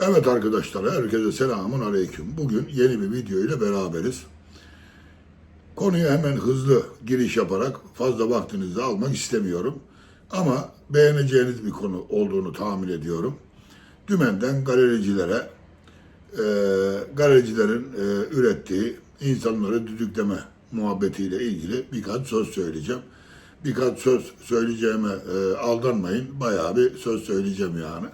Evet arkadaşlar, herkese selamun aleyküm. Bugün yeni bir video ile beraberiz. Konuya hemen hızlı giriş yaparak fazla vaktinizi almak istemiyorum. Ama beğeneceğiniz bir konu olduğunu tahmin ediyorum. Dümenden galericilere, e, galericilerin e, ürettiği insanları düdükleme muhabbetiyle ilgili birkaç söz söyleyeceğim. Birkaç söz söyleyeceğime e, aldanmayın. Bayağı bir söz söyleyeceğim yani.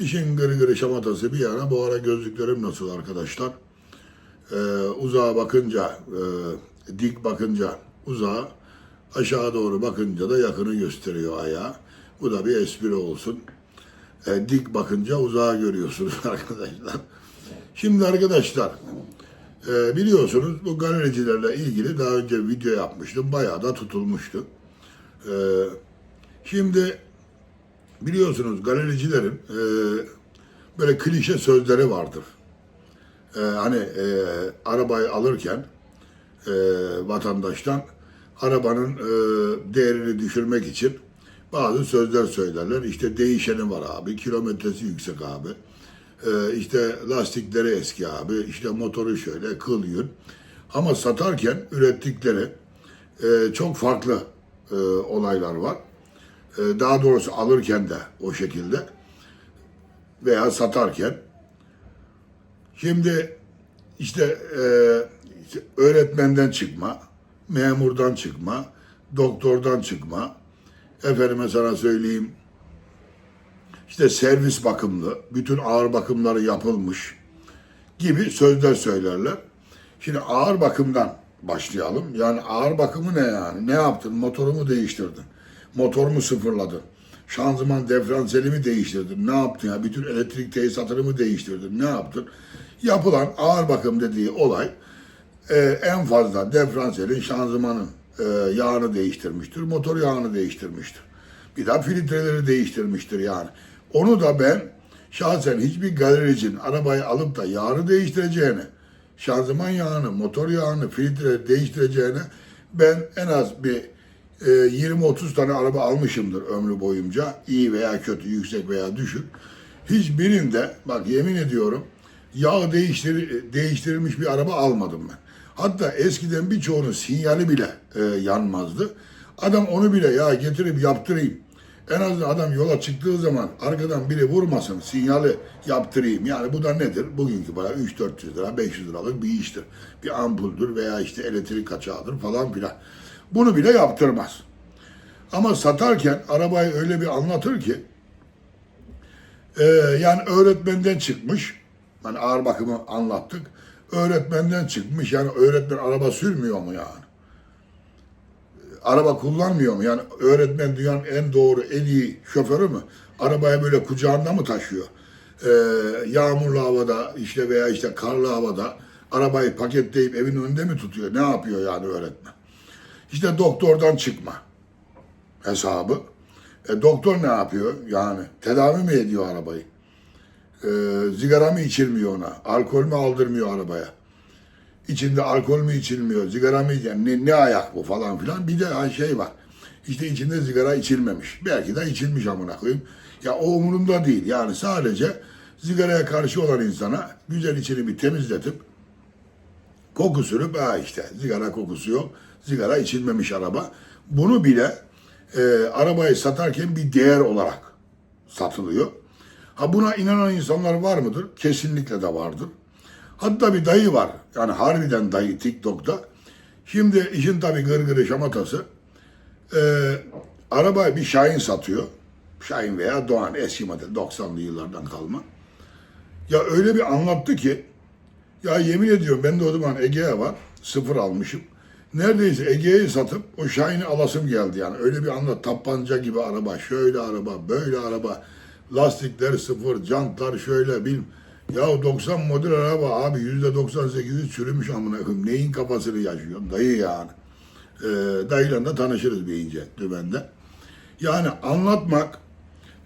İşin gırı gırı şamatası bir yana bu ara gözlüklerim nasıl arkadaşlar? Ee, uzağa bakınca, e, dik bakınca uzağa, aşağı doğru bakınca da yakını gösteriyor ayağı. Bu da bir espri olsun. Ee, dik bakınca uzağa görüyorsunuz arkadaşlar. Şimdi arkadaşlar, e, biliyorsunuz bu galericilerle ilgili daha önce video yapmıştım. Bayağı da tutulmuştu. Ee, şimdi biliyorsunuz galericilerin e, böyle klişe sözleri vardır. E, hani e, arabayı alırken e, vatandaştan arabanın e, değerini düşürmek için bazı sözler söylerler. İşte değişeni var abi, kilometresi yüksek abi. E, işte lastikleri eski abi, işte motoru şöyle, kıl yün. Ama satarken ürettikleri e, çok farklı e, olaylar var. E, daha doğrusu alırken de o şekilde veya satarken. Şimdi işte, e, öğretmenden çıkma, memurdan çıkma, doktordan çıkma, efendime sana söyleyeyim işte servis bakımlı, bütün ağır bakımları yapılmış gibi sözler söylerler. Şimdi ağır bakımdan başlayalım. Yani ağır bakımı ne yani? Ne yaptın? Motorumu değiştirdin. Motorumu sıfırladın. Şanzıman diferansiyelimi değiştirdin. Ne yaptın ya? Bütün elektrik tesisatını mı değiştirdin? Ne yaptın? Yapılan ağır bakım dediği olay e, en fazla diferansiyelin şanzımanın e, yağını değiştirmiştir. Motor yağını değiştirmiştir. Bir daha filtreleri değiştirmiştir yani. Onu da ben şahsen hiçbir galericinin arabayı alıp da yağını değiştireceğine, şanzıman yağını, motor yağını, filtre değiştireceğine ben en az bir e, 20-30 tane araba almışımdır ömrü boyunca. İyi veya kötü, yüksek veya düşük. Hiçbirinde bak yemin ediyorum yağ değiştir, değiştirilmiş bir araba almadım ben. Hatta eskiden birçoğunun sinyali bile e, yanmazdı. Adam onu bile ya getirip yaptırayım. En azından adam yola çıktığı zaman arkadan biri vurmasın, sinyali yaptırayım. Yani bu da nedir? Bugünkü para 3-400 lira, 500 liralık bir iştir. Bir ampuldür veya işte elektrik kaçağıdır falan filan. Bunu bile yaptırmaz. Ama satarken arabayı öyle bir anlatır ki e, yani öğretmenden çıkmış. Hani ağır bakımı anlattık. Öğretmenden çıkmış. Yani öğretmen araba sürmüyor mu yani? araba kullanmıyor mu? Yani öğretmen dünyanın en doğru, en iyi şoförü mü? Arabayı böyle kucağında mı taşıyor? Ee, yağmurlu havada işte veya işte karlı havada arabayı paketleyip evin önünde mi tutuyor? Ne yapıyor yani öğretmen? İşte doktordan çıkma hesabı. E, doktor ne yapıyor? Yani tedavi mi ediyor arabayı? E, sigara mı içirmiyor ona? Alkol mü aldırmıyor arabaya? İçinde alkol mü içilmiyor, sigara mı yani ne, ne ayak bu falan filan. Bir de şey var. İşte içinde sigara içilmemiş. Belki de içilmiş amına koyayım. Ya o umurumda değil. Yani sadece sigaraya karşı olan insana güzel içini bir temizletip koku sürüp ha işte sigara kokusu yok. Sigara içilmemiş araba. Bunu bile e, arabayı satarken bir değer olarak satılıyor. Ha buna inanan insanlar var mıdır? Kesinlikle de vardır. Hatta bir dayı var. Yani harbiden dayı TikTok'ta. Şimdi işin tabii gırgırı şamatası. Ee, araba bir Şahin satıyor. Şahin veya Doğan eski model 90'lı yıllardan kalma. Ya öyle bir anlattı ki ya yemin ediyorum ben de o zaman Egea var. Sıfır almışım. Neredeyse Egea'yı satıp o Şahin'i alasım geldi yani. Öyle bir anlat. Tapanca gibi araba, şöyle araba, böyle araba. Lastikler sıfır, jantlar şöyle bilmem. Ya 90 model araba abi %98'i çürümüş amına koyayım. Neyin kafasını yaşıyor? Dayı yani. Ee, dayıyla da tanışırız bir ince dümende. Yani anlatmak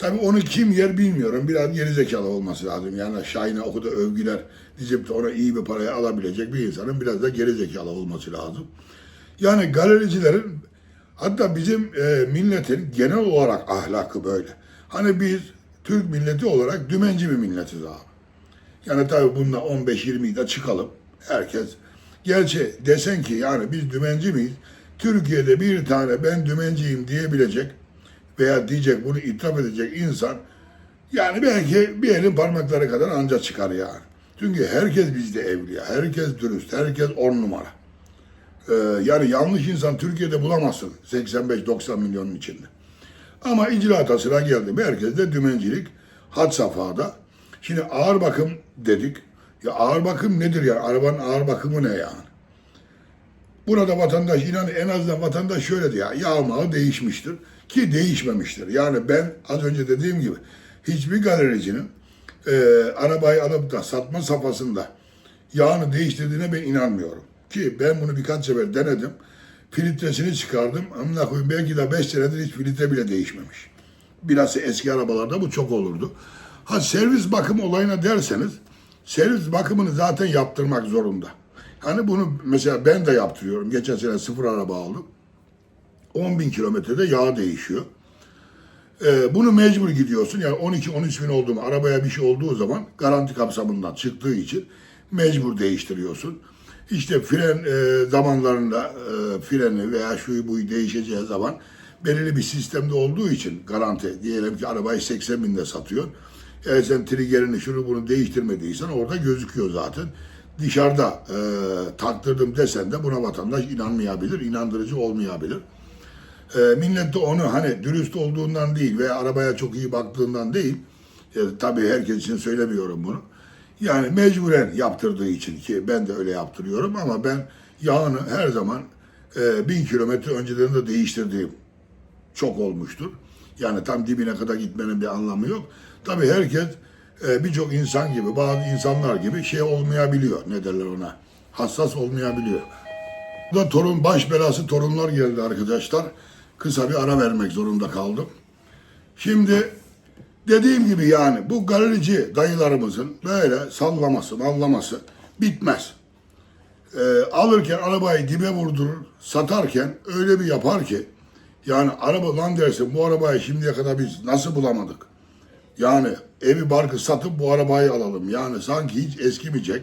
tabii onu kim yer bilmiyorum. Biraz gerizekalı olması lazım. Yani Şahin'e o kadar övgüler de ona iyi bir paraya alabilecek bir insanın biraz da gerizekalı olması lazım. Yani galericilerin hatta bizim e, milletin genel olarak ahlakı böyle. Hani biz Türk milleti olarak dümenci bir milletiz abi. Yani tabii bununla 15-20'yi de çıkalım. Herkes. Gerçi desen ki yani biz dümenci miyiz? Türkiye'de bir tane ben dümenciyim diyebilecek veya diyecek bunu itiraf edecek insan yani belki bir elin parmakları kadar anca çıkar yani. Çünkü herkes bizde evliya, herkes dürüst, herkes on numara. Ee, yani yanlış insan Türkiye'de bulamazsın 85-90 milyonun içinde. Ama icraata sıra geldi. Merkezde dümencilik had safhada. Şimdi ağır bakım dedik. Ya ağır bakım nedir ya? Arabanın ağır bakımı ne yani? Burada vatandaş inan en azından vatandaş şöyle diyor. Ya yağmağı değişmiştir ki değişmemiştir. Yani ben az önce dediğim gibi hiçbir galericinin e, arabayı alıp da satma safhasında yağını değiştirdiğine ben inanmıyorum. Ki ben bunu birkaç sefer denedim. Filtresini çıkardım. Amına koyayım belki de 5 senedir hiç filtre bile değişmemiş. Bilhassa eski arabalarda bu çok olurdu. Ha servis bakım olayına derseniz servis bakımını zaten yaptırmak zorunda. Hani bunu mesela ben de yaptırıyorum. Geçen sene sıfır araba aldım. 10 bin kilometrede yağ değişiyor. Ee, bunu mecbur gidiyorsun. Yani 12-13 bin olduğum arabaya bir şey olduğu zaman garanti kapsamından çıktığı için mecbur değiştiriyorsun. İşte fren e, zamanlarında e, freni veya şuyu buyu değişeceği zaman belirli bir sistemde olduğu için garanti diyelim ki arabayı 80 binde satıyor. Eğer sen triggerini şunu bunu değiştirmediysen orada gözüküyor zaten. Dışarıda e, taktırdım desen de buna vatandaş inanmayabilir, inandırıcı olmayabilir. E, millet de onu hani dürüst olduğundan değil veya arabaya çok iyi baktığından değil, e, tabii herkes için söylemiyorum bunu. Yani mecburen yaptırdığı için ki ben de öyle yaptırıyorum ama ben yağını her zaman e, bin kilometre önceden de değiştirdiğim çok olmuştur. Yani tam dibine kadar gitmenin bir anlamı yok. Tabii herkes e, birçok insan gibi, bazı insanlar gibi şey olmayabiliyor. Ne derler ona? Hassas olmayabiliyor. Burada torun baş belası torunlar geldi arkadaşlar. Kısa bir ara vermek zorunda kaldım. Şimdi dediğim gibi yani bu galerici dayılarımızın böyle sallaması, mallaması bitmez. Ee, alırken arabayı dibe vurdurur, satarken öyle bir yapar ki yani araba lan dersin bu arabayı şimdiye kadar biz nasıl bulamadık? Yani evi barkı satıp bu arabayı alalım. Yani sanki hiç eskimeyecek.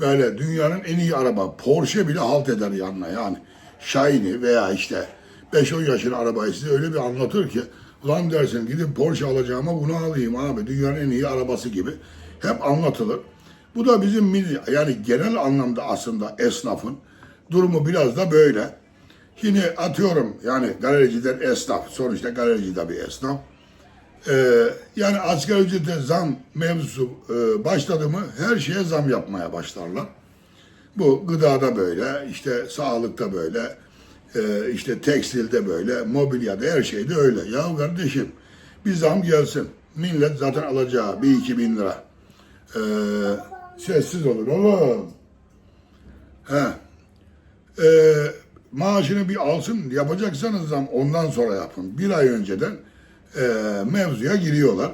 Böyle dünyanın en iyi araba. Porsche bile halt eder yanına yani. Shine'i veya işte 5-10 yaşın arabayı size öyle bir anlatır ki lan dersin gidip Porsche alacağıma bunu alayım abi. Dünyanın en iyi arabası gibi. Hep anlatılır. Bu da bizim yani genel anlamda aslında esnafın durumu biraz da böyle. Şimdi atıyorum yani galericiden esnaf, sonuçta galerici de bir esnaf. Ee, yani asgari ücrete zam mevzusu e, başladı mı her şeye zam yapmaya başlarlar. Bu gıdada böyle, işte sağlıkta böyle, e, işte tekstilde böyle, mobilyada her şeyde öyle. Ya kardeşim bir zam gelsin. Millet zaten alacağı bir iki bin lira. Ee, sessiz olun oğlum. He. Ee, maaşını bir alsın yapacaksanız zam ondan sonra yapın. Bir ay önceden e, mevzuya giriyorlar.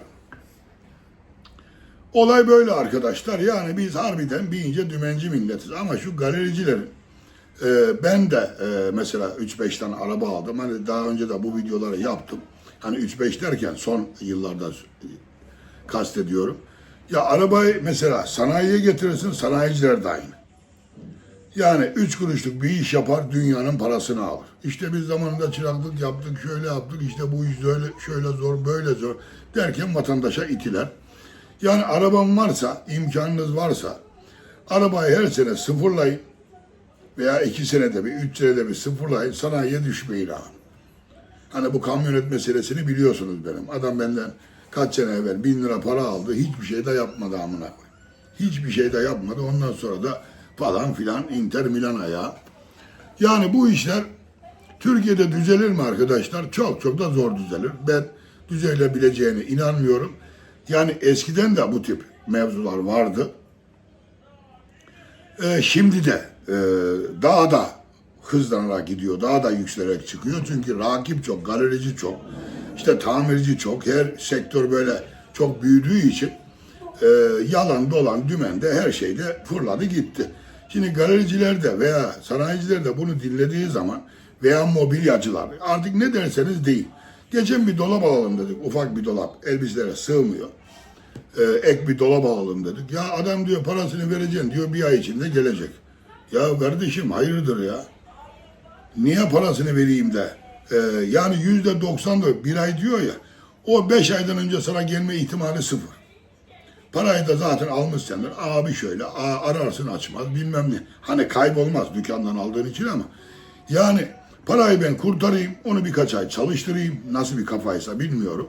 Olay böyle arkadaşlar. Yani biz harbiden bir ince dümenci milletiz. Ama şu galericilerin e, ben de e, mesela 3-5 tane araba aldım. Hani daha önce de bu videoları yaptım. Hani 3-5 derken son yıllarda kastediyorum. Ya arabayı mesela sanayiye getirirsin, sanayiciler de aynı. Yani üç kuruşluk bir iş yapar, dünyanın parasını alır. İşte biz zamanında çıraklık yaptık, şöyle yaptık, işte bu iş şöyle, şöyle zor, böyle zor derken vatandaşa itiler. Yani araban varsa, imkanınız varsa, arabayı her sene sıfırlayın veya iki senede bir, üç senede bir sıfırlayın, sanayiye düşmeyin abi. Hani bu kamyonet meselesini biliyorsunuz benim. Adam benden kaç sene evvel bin lira para aldı, hiçbir şey de yapmadı amına. Hiçbir şey de yapmadı. Ondan sonra da falan filan Inter Milan ayağı. Yani bu işler Türkiye'de düzelir mi arkadaşlar? Çok çok da zor düzelir. Ben düzelebileceğine inanmıyorum. Yani eskiden de bu tip mevzular vardı. Ee, şimdi de e, daha da hızlanarak gidiyor, daha da yükselerek çıkıyor. Çünkü rakip çok, galerici çok, işte tamirci çok, her sektör böyle çok büyüdüğü için e, yalan dolan dümende her şeyde fırladı gitti. Şimdi galericiler de veya sanayiciler de bunu dinlediği zaman veya mobilyacılar artık ne derseniz deyin. Geçen bir dolap alalım dedik ufak bir dolap elbiselere sığmıyor. e, ek bir dolap alalım dedik. Ya adam diyor parasını vereceksin diyor bir ay içinde gelecek. Ya kardeşim hayırdır ya? Niye parasını vereyim de? e, yani yüzde doksan da bir ay diyor ya. O beş aydan önce sana gelme ihtimali sıfır. Parayı da zaten almışsındır. Abi şöyle a- ararsın açmaz bilmem ne. Hani kaybolmaz dükkandan aldığın için ama. Yani parayı ben kurtarayım onu birkaç ay çalıştırayım. Nasıl bir kafaysa bilmiyorum.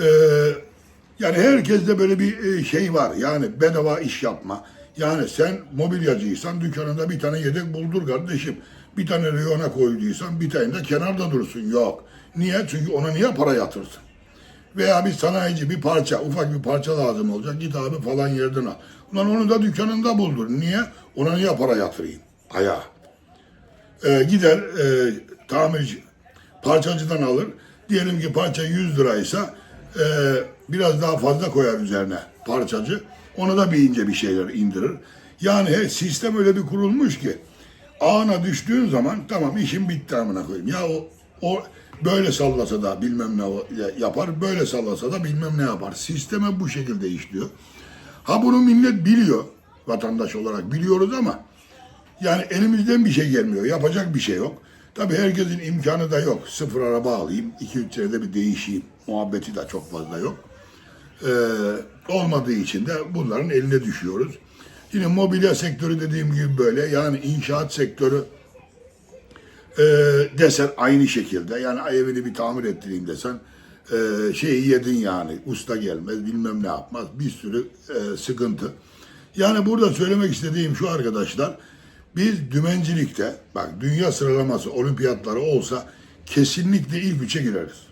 Ee, yani herkeste böyle bir e, şey var. Yani bedava iş yapma. Yani sen mobilyacıysan dükkanında bir tane yedek buldur kardeşim. Bir tane reyona koyduysan bir tane de kenarda dursun. Yok. Niye? Çünkü ona niye para yatırsın? Veya bir sanayici bir parça, ufak bir parça lazım olacak. Git abi falan yerden al. Ulan onu da dükkanında buldur. Niye? Ona niye para yatırayım? Ayağa. Ee, gider e, tamirci parçacıdan alır. Diyelim ki parça 100 liraysa e, biraz daha fazla koyar üzerine parçacı. Ona da bir ince bir şeyler indirir. Yani he, sistem öyle bir kurulmuş ki ağına düştüğün zaman tamam işim bitti amına koyayım. Ya o, o böyle sallasa da bilmem ne yapar, böyle sallasa da bilmem ne yapar. Sisteme bu şekilde işliyor. Ha bunu millet biliyor. Vatandaş olarak biliyoruz ama yani elimizden bir şey gelmiyor. Yapacak bir şey yok. Tabii herkesin imkanı da yok. Sıfır araba alayım, iki üç senede bir değişeyim. Muhabbeti de çok fazla yok. Ee, olmadığı için de bunların eline düşüyoruz. Yine mobilya sektörü dediğim gibi böyle. Yani inşaat sektörü e, desen aynı şekilde. Yani evini bir tamir ettireyim desen e, şeyi yedin yani. Usta gelmez, bilmem ne yapmaz. Bir sürü e, sıkıntı. Yani burada söylemek istediğim şu arkadaşlar. Biz dümencilikte, bak dünya sıralaması olimpiyatları olsa kesinlikle ilk üçe gireriz.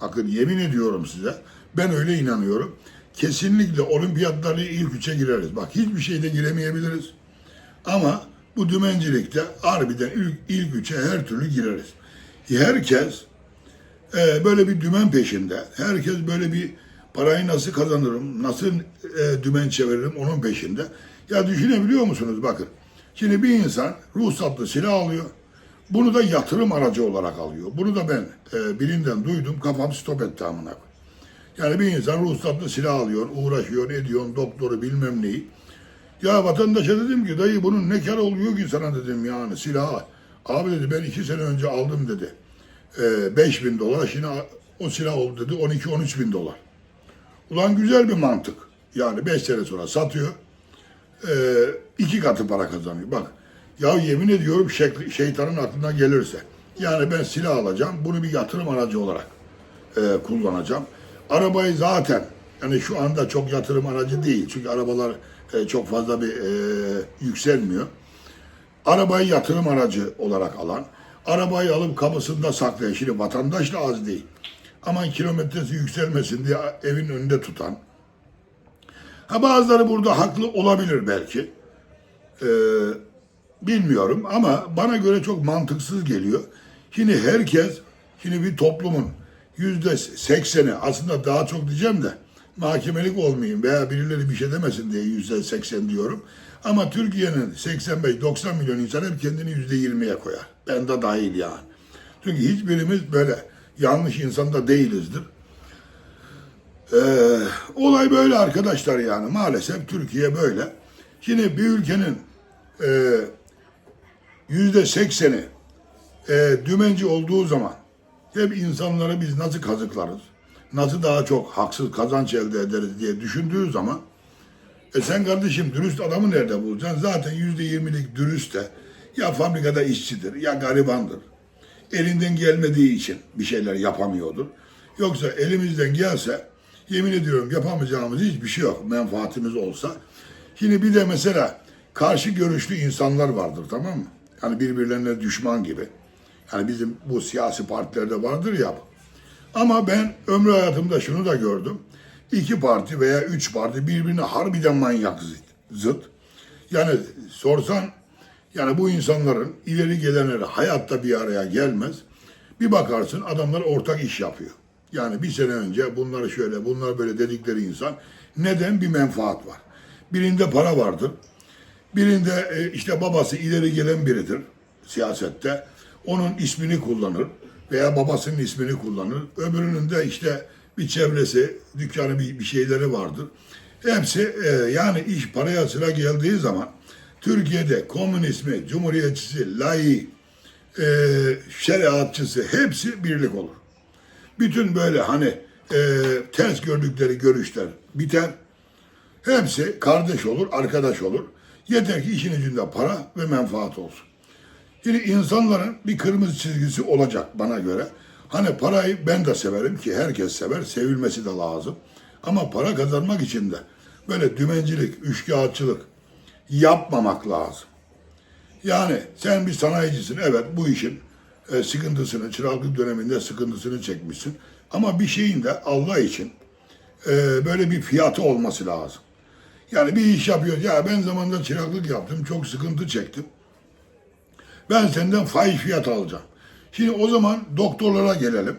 Bakın yemin ediyorum size. Ben öyle inanıyorum. Kesinlikle olimpiyatları ilk üçe gireriz. Bak hiçbir şeyde giremeyebiliriz. Ama bu dümencilikte harbiden ilk, ilk üçe her türlü gireriz. Herkes e, böyle bir dümen peşinde. Herkes böyle bir parayı nasıl kazanırım, nasıl e, dümen çeviririm onun peşinde. Ya düşünebiliyor musunuz? Bakın. Şimdi bir insan ruhsatlı silah alıyor. Bunu da yatırım aracı olarak alıyor. Bunu da ben e, birinden duydum. Kafam stop etti amına. Yani bir insan ruhsatlı silah alıyor, uğraşıyor, ediyor, doktoru bilmem neyi. Ya vatandaşa dedim ki dayı bunun ne kar oluyor ki sana dedim yani silah. Abi dedi ben iki sene önce aldım dedi. E, 5 bin dolar şimdi o silah oldu dedi 12-13 bin dolar. Ulan güzel bir mantık. Yani 5 sene sonra satıyor. E, iki katı para kazanıyor. Bak ya yemin ediyorum şeytanın aklına gelirse. Yani ben silah alacağım. Bunu bir yatırım aracı olarak e, kullanacağım. Arabayı zaten yani şu anda çok yatırım aracı değil. Çünkü arabalar e, çok fazla bir e, yükselmiyor. Arabayı yatırım aracı olarak alan, arabayı alıp kapısında saklayan, şimdi vatandaş da az değil. Aman kilometresi yükselmesin diye evin önünde tutan. Ha bazıları burada haklı olabilir belki. Ee, bilmiyorum ama bana göre çok mantıksız geliyor. Şimdi herkes, şimdi bir toplumun yüzde sekseni aslında daha çok diyeceğim de mahkemelik olmayayım veya birileri bir şey demesin diye yüzde seksen diyorum. Ama Türkiye'nin 85-90 milyon insan hep kendini yüzde yirmiye koyar. Ben de dahil yani. Çünkü hiçbirimiz böyle yanlış insanda değilizdir. Ee, olay böyle arkadaşlar yani maalesef Türkiye böyle. Şimdi bir ülkenin e, yüzde sekseni e, dümenci olduğu zaman hep insanları biz nasıl kazıklarız, nasıl daha çok haksız kazanç elde ederiz diye düşündüğü zaman e sen kardeşim dürüst adamı nerede bulacaksın? Zaten yüzde yirmilik dürüst de ya fabrikada işçidir ya garibandır. Elinden gelmediği için bir şeyler yapamıyordur. Yoksa elimizden gelse yemin ediyorum yapamayacağımız hiçbir şey yok menfaatimiz olsa. Şimdi bir de mesela karşı görüşlü insanlar vardır tamam mı? Yani birbirlerine düşman gibi. Yani bizim bu siyasi partilerde vardır ya. Ama ben ömrü hayatımda şunu da gördüm. İki parti veya üç parti birbirine harbiden manyak zıt-. Yani sorsan yani bu insanların ileri gelenleri hayatta bir araya gelmez. Bir bakarsın adamlar ortak iş yapıyor. Yani bir sene önce bunları şöyle bunlar böyle dedikleri insan neden bir menfaat var. Birinde para vardır. Birinde e, işte babası ileri gelen biridir siyasette. Onun ismini kullanır veya babasının ismini kullanır. Öbürünün de işte bir çevresi, dükkanı bir, bir şeyleri vardır. Hepsi e, yani iş paraya sıra geldiği zaman Türkiye'de komünizmi, cumhuriyetçisi, layık, e, şeriatçısı hepsi birlik olur. Bütün böyle hani e, ters gördükleri görüşler biter. Hepsi kardeş olur, arkadaş olur. Yeter ki işin ucunda para ve menfaat olsun. Şimdi insanların bir kırmızı çizgisi olacak bana göre. Hani parayı ben de severim ki herkes sever, sevilmesi de lazım. Ama para kazanmak için de böyle dümencilik, üçkağıtçılık yapmamak lazım. Yani sen bir sanayicisin, evet bu işin e, sıkıntısını, çıraklık döneminde sıkıntısını çekmişsin. Ama bir şeyin de Allah için e, böyle bir fiyatı olması lazım. Yani bir iş yapıyor. Ya ben zamanında çıraklık yaptım, çok sıkıntı çektim. Ben senden faiz fiyat alacağım. Şimdi o zaman doktorlara gelelim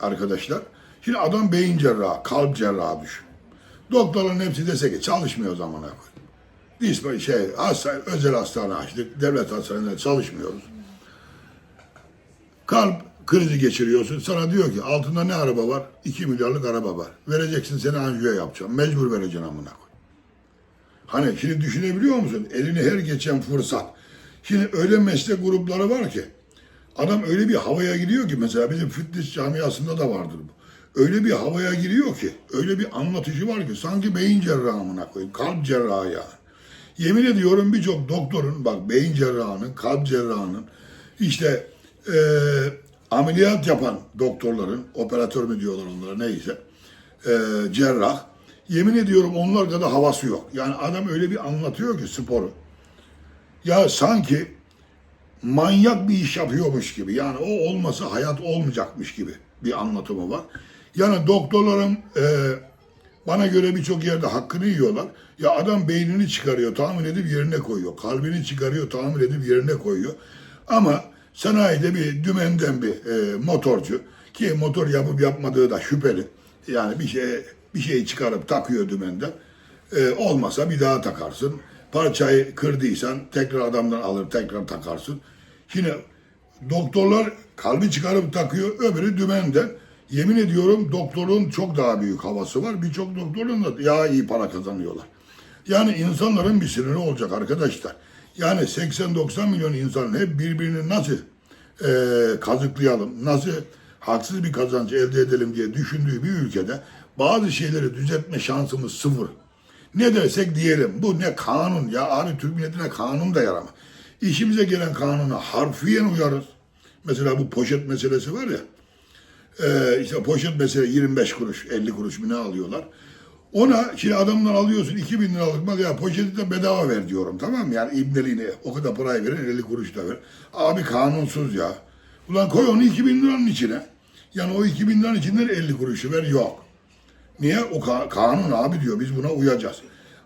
arkadaşlar. Şimdi adam beyin cerrahı, kalp cerrahı düşün. Doktorların hepsi dese ki çalışmıyor zamana koy. Biz şey, hasta, özel hastane açtık, devlet hastanelerinde çalışmıyoruz. Kalp krizi geçiriyorsun. Sana diyor ki altında ne araba var? 2 milyarlık araba var. Vereceksin seni anjiyo yapacağım. Mecbur vereceksin amına koy. Hani şimdi düşünebiliyor musun? Eline her geçen fırsat. Şimdi öyle meslek grupları var ki adam öyle bir havaya giriyor ki mesela bizim fitness camiasında da vardır bu. Öyle bir havaya giriyor ki, öyle bir anlatıcı var ki sanki beyin cerrahına koyayım, kalp cerrahı ya. Yemin ediyorum birçok doktorun, bak beyin cerrahının, kalp cerrahının, işte eee, ameliyat yapan doktorların, operatör mü diyorlar onlara neyse, eee, cerrah, yemin ediyorum onlar kadar havası yok. Yani adam öyle bir anlatıyor ki sporu. Ya sanki manyak bir iş yapıyormuş gibi. Yani o olmasa hayat olmayacakmış gibi bir anlatımı var. Yani doktorlarım e, bana göre birçok yerde hakkını yiyorlar. Ya adam beynini çıkarıyor, tahmin edip yerine koyuyor. Kalbini çıkarıyor, tahmin edip yerine koyuyor. Ama sanayide bir dümenden bir e, motorcu ki motor yapıp yapmadığı da şüpheli. Yani bir şey bir şey çıkarıp takıyor dümenden. E, olmasa bir daha takarsın. Parçayı kırdıysan tekrar adamdan alır tekrar takarsın. Şimdi doktorlar kalbi çıkarıp takıyor öbürü dümenden. Yemin ediyorum doktorun çok daha büyük havası var. Birçok doktorun da ya iyi para kazanıyorlar. Yani insanların bir sınırı olacak arkadaşlar. Yani 80-90 milyon insanın hep birbirini nasıl e, kazıklayalım, nasıl haksız bir kazanç elde edelim diye düşündüğü bir ülkede bazı şeyleri düzeltme şansımız sıfır. Ne dersek diyelim bu ne kanun ya abi Türk milletine kanun da yaramaz. İşimize gelen kanuna harfiyen uyarız. Mesela bu poşet meselesi var ya. E, işte poşet mesela 25 kuruş 50 kuruş mu ne alıyorlar. Ona şimdi adamdan alıyorsun 2000 liralık mal ya poşeti de bedava ver diyorum tamam mı? Yani ibneliğine o kadar parayı verin 50 kuruş da ver. Abi kanunsuz ya. Ulan koy onu 2000 liranın içine. Yani o 2000 liranın içinden 50 kuruşu ver yok. Niye? O ka- kanun abi diyor biz buna uyacağız.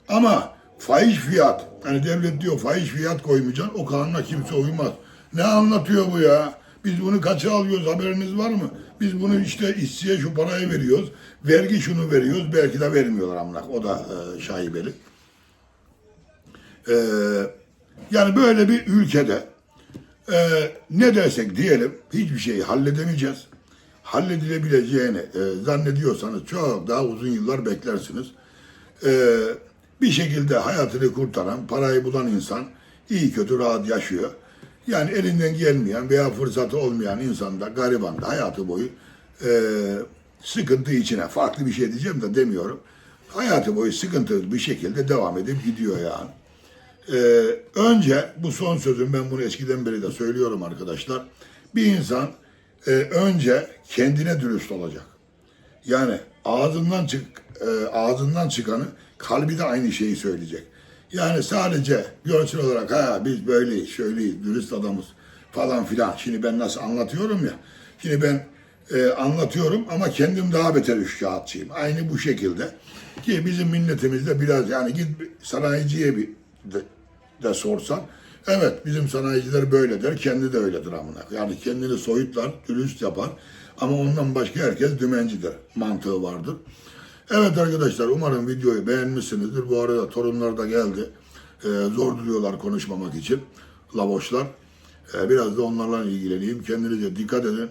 Ama faiz fiyat, hani devlet diyor faiz fiyat koymayacaksın o kanuna kimse uymaz. Ne anlatıyor bu ya? Biz bunu kaça alıyoruz haberiniz var mı? Biz bunu işte işçiye şu parayı veriyoruz. Vergi şunu veriyoruz. Belki de vermiyorlar amına. O da e, şaibeli. E, yani böyle bir ülkede e, ne dersek diyelim hiçbir şeyi halledemeyeceğiz. Halledilebileceğini e, zannediyorsanız çok daha uzun yıllar beklersiniz. E, bir şekilde hayatını kurtaran, parayı bulan insan iyi kötü rahat yaşıyor. Yani elinden gelmeyen veya fırsatı olmayan insan da gariban da hayatı boyu e, sıkıntı içine farklı bir şey diyeceğim de demiyorum. Hayatı boyu sıkıntılı bir şekilde devam edip gidiyor yani. Ee, önce bu son sözüm ben bunu eskiden beri de söylüyorum arkadaşlar. Bir insan e, önce kendine dürüst olacak. Yani ağzından çık e, ağzından çıkanı kalbi de aynı şeyi söyleyecek. Yani sadece görsel olarak ha biz böyleyiz, şöyleyiz, dürüst adamız falan filan. Şimdi ben nasıl anlatıyorum ya. Şimdi ben e, anlatıyorum ama kendim daha beter üçkağıtçıyım. Aynı bu şekilde. Ki bizim milletimizde biraz yani git sanayiciye bir de, de sorsan evet bizim sanayiciler böyle der kendi de öyledir amına. Yani kendini soyutlar, dürüst yapar ama ondan başka herkes dümencidir mantığı vardır. Evet arkadaşlar umarım videoyu beğenmişsinizdir. Bu arada torunlar da geldi. Ee, zor duruyorlar konuşmamak için. Lavoşlar. Ee, biraz da onlarla ilgileneyim. Kendinize dikkat edin.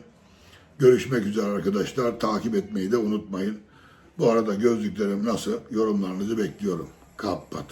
Görüşmek üzere arkadaşlar. Takip etmeyi de unutmayın. Bu arada gözlüklerim nasıl? Yorumlarınızı bekliyorum. Kapat.